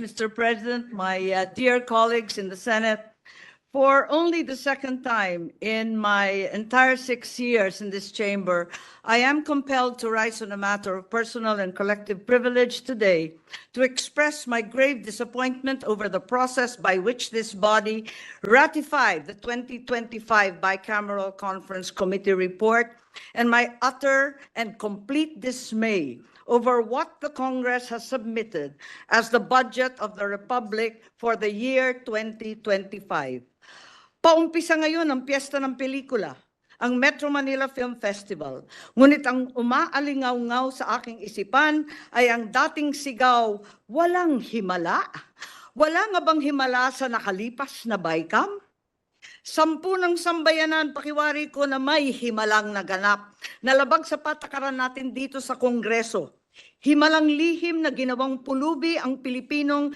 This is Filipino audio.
Mr. President, my uh, dear colleagues in the Senate, for only the second time in my entire six years in this chamber, I am compelled to rise on a matter of personal and collective privilege today to express my grave disappointment over the process by which this body ratified the 2025 Bicameral Conference Committee report and my utter and complete dismay over what the Congress has submitted as the budget of the Republic for the year 2025. Paumpisa ngayon ang piyesta ng pelikula, ang Metro Manila Film Festival. Ngunit ang umaalingaw-ngaw sa aking isipan ay ang dating sigaw, walang himala. Wala nga bang himala sa nakalipas na BICAM? Sampu ng sambayanan, pakiwari ko na may himalang naganap. Nalabag sa patakaran natin dito sa Kongreso. Himalang lihim na ginawang pulubi ang Pilipinong